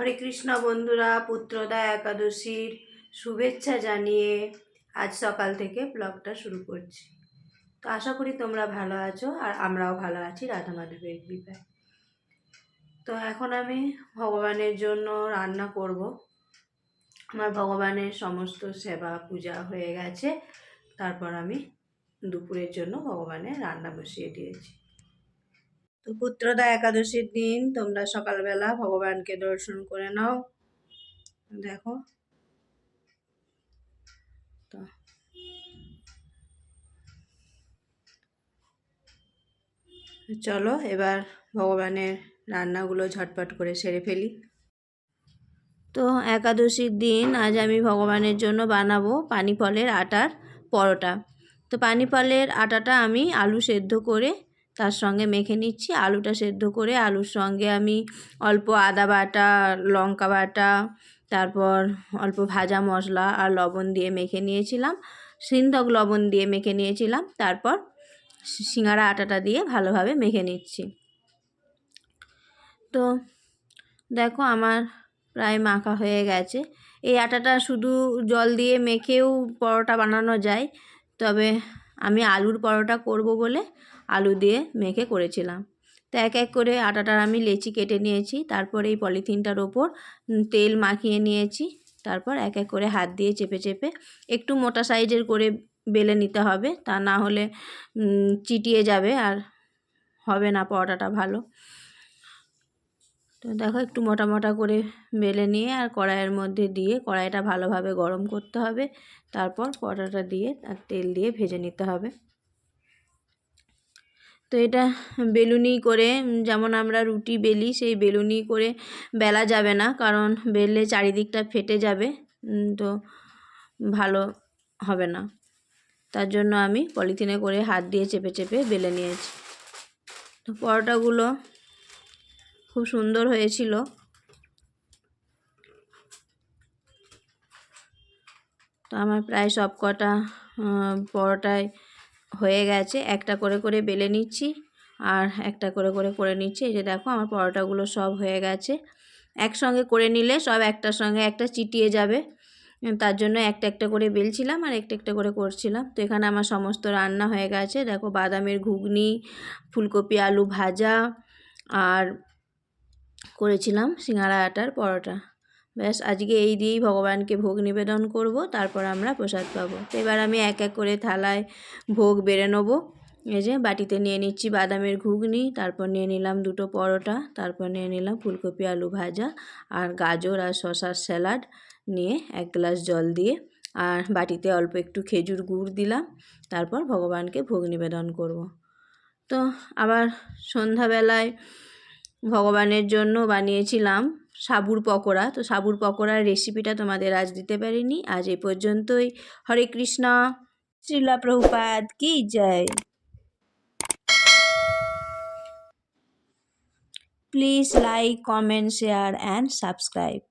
হরে কৃষ্ণ বন্ধুরা, পুত্রদা একাদশীর শুভেচ্ছা জানিয়ে আজ সকাল থেকে ব্লগটা শুরু করছি। তো আশা করি তোমরা ভালো আছো আর আমরাও ভালো আছি রাধা মাধবের কৃপায়। তো এখন আমি ভগবানের জন্য রান্না করব। আমার ভগবানের সমস্ত সেবা, পূজা হয়ে গেছে। তারপর আমি দুপুরের জন্য ভগবানের রান্না বসিয়ে দিয়েছি। তো পুত্রদা একাদশীর দিন, তোমরা সকালবেলা ভগবানকে দর্শন করে নাও। দেখো। তো। চলো, এবার ভগবানের রান্নাগুলো ঝটপট করে সেরে ফেলি। তো একাদশীর দিন আজ আমি ভগবানের জন্য বানাবো পানি ফলের আটার পরোটা। তো পানি ফলের আটাটা আমি আলু সেদ্ধ করে তার সঙ্গে মেখে নিচ্ছি, আলুটা সেদ্ধ করে আলুর সঙ্গে আমি অল্প আদা বাটা, লঙ্কা বাটা, তারপর অল্প ভাজা মশলা আর লবণ দিয়ে মেখে নিয়েছিলাম। সিন্ধক লবণ দিয়ে মেখে নিয়েছিলাম, তারপর সিঙ্গারা আটাটা দিয়ে ভালোভাবে মেখে নিচ্ছি। তো দেখো আমার প্রায় মাখা হয়ে গেছে। এই আটাটা শুধু জল দিয়ে মেখেও পরোটা বানানো যায়, তবে আমি আলুর পরোটা করব বলে আলু দিয়ে মেখে করেছিলাম। তো এক এক করে আটাটার আমি লেচি কেটে নিয়েছি, তারপর এই পলিথিনটার ওপর তেল মাখিয়ে নিয়েছি, তারপর এক এক করে হাত দিয়ে চেপে চেপে একটু মোটা সাইজের করে বেলে নিতে হবে, তা না হলে চিটিয়ে যাবে আর হবে না পরোটাটা ভালো। তো দেখো একটু মোটা মোটা করে বেলে নিয়ে আর কড়াইয়ের মধ্যে দিয়ে কড়াইটা ভালোভাবে গরম করতে হবে, তারপর পরোটাটা দিয়ে আর তেল দিয়ে ভেজে নিতে হবে। তো এটা বেলুনি করে, যেমন আমরা রুটি বেলি, সেই বেলুনি করে বেলা যাবে না, কারণ বেললে চারিদিকটা ফেটে যাবে তো ভালো হবে না। তার জন্য আমি পলিথিনে করে হাত দিয়ে চেপে চেপে বেলে নিয়েছি। তো পরোটাগুলো খুব সুন্দর হয়েছিল। তো আমার প্রায় সব কটা পরোটায় হয়ে গেছে। একটা করে করে বেলে নিচ্ছি আর একটা করে করে করে নিচ্ছি। এই যে দেখো আমার পরোটাগুলো সব হয়ে গেছে। একসঙ্গে করে নিলে সব একটার সঙ্গে একটা চিটিয়ে যাবে। তার জন্য একটা একটা করে বেলছিলাম আর একটা একটা করে করছিলাম। তো এখানে আমার সমস্ত রান্না হয়ে গেছে। দেখো বাদামের ঘুগনি, ফুলকপি আলু ভাজা আর করেছিলাম সিঙ্গাড়া আটার পরোটা। ব্যাস, আজকে এই দিয়েই ভগবানকে ভোগ নিবেদন করব, তারপর আমরা প্রসাদ পাবো তো এবার আমি এক এক করে থালায় ভোগ বেড়ে নেব এই যে বাটিতে নিয়ে নিচ্ছি বাদামের ঘুগনি, তারপর নিয়ে নিলাম দুটো পরোটা, তারপর নিয়ে নিলাম ফুলকপি আলু ভাজা আর গাজর আর শশার স্যালাড নিয়ে এক গ্লাস জল দিয়ে আর বাটিতে অল্প একটু খেজুর গুড় দিলাম, তারপর ভগবানকে ভোগ নিবেদন করব। তো আবার সন্ধ্যাবেলায় ভগবানের জন্য বানিয়েছিলাম সাবুর পকোড়া। তো সাবুর পকোড়ার রেসিপিটা তোমাদের আজ দিতে পারিনি। আজ এই পর্যন্তই। হরে কৃষ্ণ। শ্রীলা প্রভুপাদ কি জয়। Please like comment share and subscribe